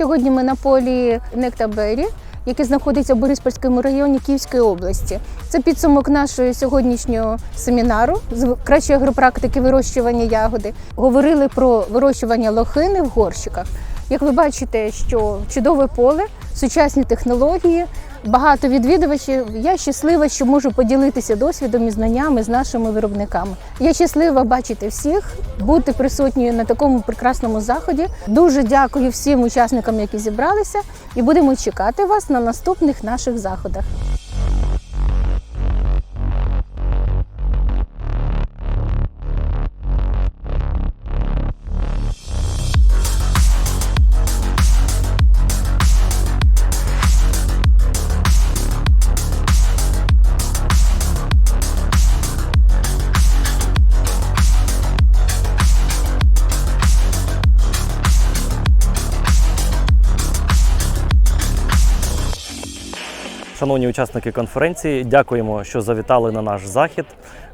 Сьогодні ми на полі Нектабері, яке знаходиться в Бориспольському районі Київської області. Це підсумок нашого сьогоднішнього семінару з кращої агропрактики вирощування ягоди. Говорили про вирощування лохини в горщиках. Як ви бачите, що чудове поле, сучасні технології, багато відвідувачів. Я щаслива, що можу поділитися досвідом і знаннями з нашими виробниками. Я щаслива бачити всіх, бути присутньою на такому прекрасному заході. Дуже дякую всім учасникам, які зібралися, і будемо чекати вас на наступних наших заходах. Шановні учасники конференції, дякуємо, що завітали на наш захід.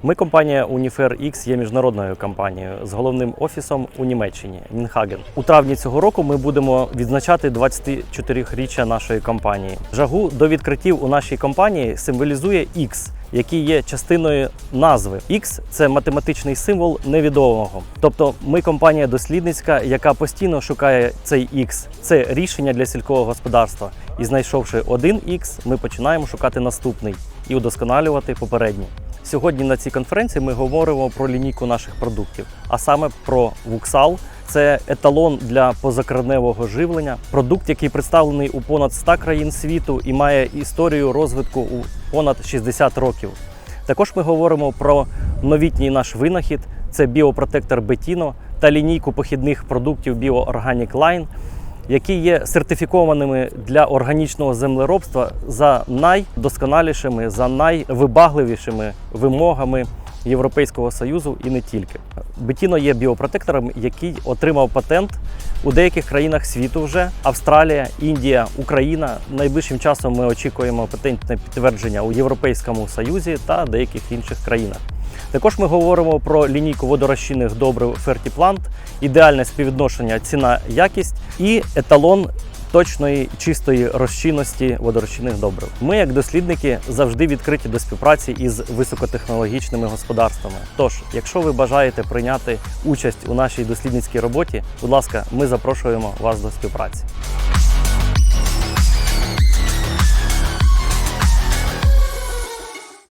Ми, компанія Unifair X, є міжнародною компанією з головним офісом у Німеччині Мінхаген. У травні цього року ми будемо відзначати 24-річчя нашої компанії. Жагу до відкриттів у нашій компанії символізує X, який є частиною назви. X – це математичний символ невідомого. Тобто, ми компанія дослідницька, яка постійно шукає цей X. Це рішення для сільського господарства. І знайшовши один X, ми починаємо шукати наступний і удосконалювати попередній. Сьогодні на цій конференції ми говоримо про лінійку наших продуктів, а саме про Вуксал. Це еталон для позакореневого живлення, продукт, який представлений у понад 100 країн світу і має історію розвитку у понад 60 років. Також ми говоримо про новітній наш винахід: це біопротектор Бетіно та лінійку похідних продуктів BioOrganic Line, які є сертифікованими для органічного землеробства за найдосконалішими, за найвибагливішими вимогами Європейського Союзу і не тільки. Бетіно є біопротектором, який отримав патент у деяких країнах світу вже Австралія, Індія, Україна. Найближчим часом ми очікуємо патентне підтвердження у Європейському Союзі та деяких інших країнах. Також ми говоримо про лінійку водорозчинних добрив Fertiplant, ідеальне співвідношення ціна-якість і еталон точної чистої розчинності водорозчинних добрив. Ми, як дослідники, завжди відкриті до співпраці із високотехнологічними господарствами. Тож, якщо ви бажаєте прийняти участь у нашій дослідницькій роботі, будь ласка, ми запрошуємо вас до співпраці.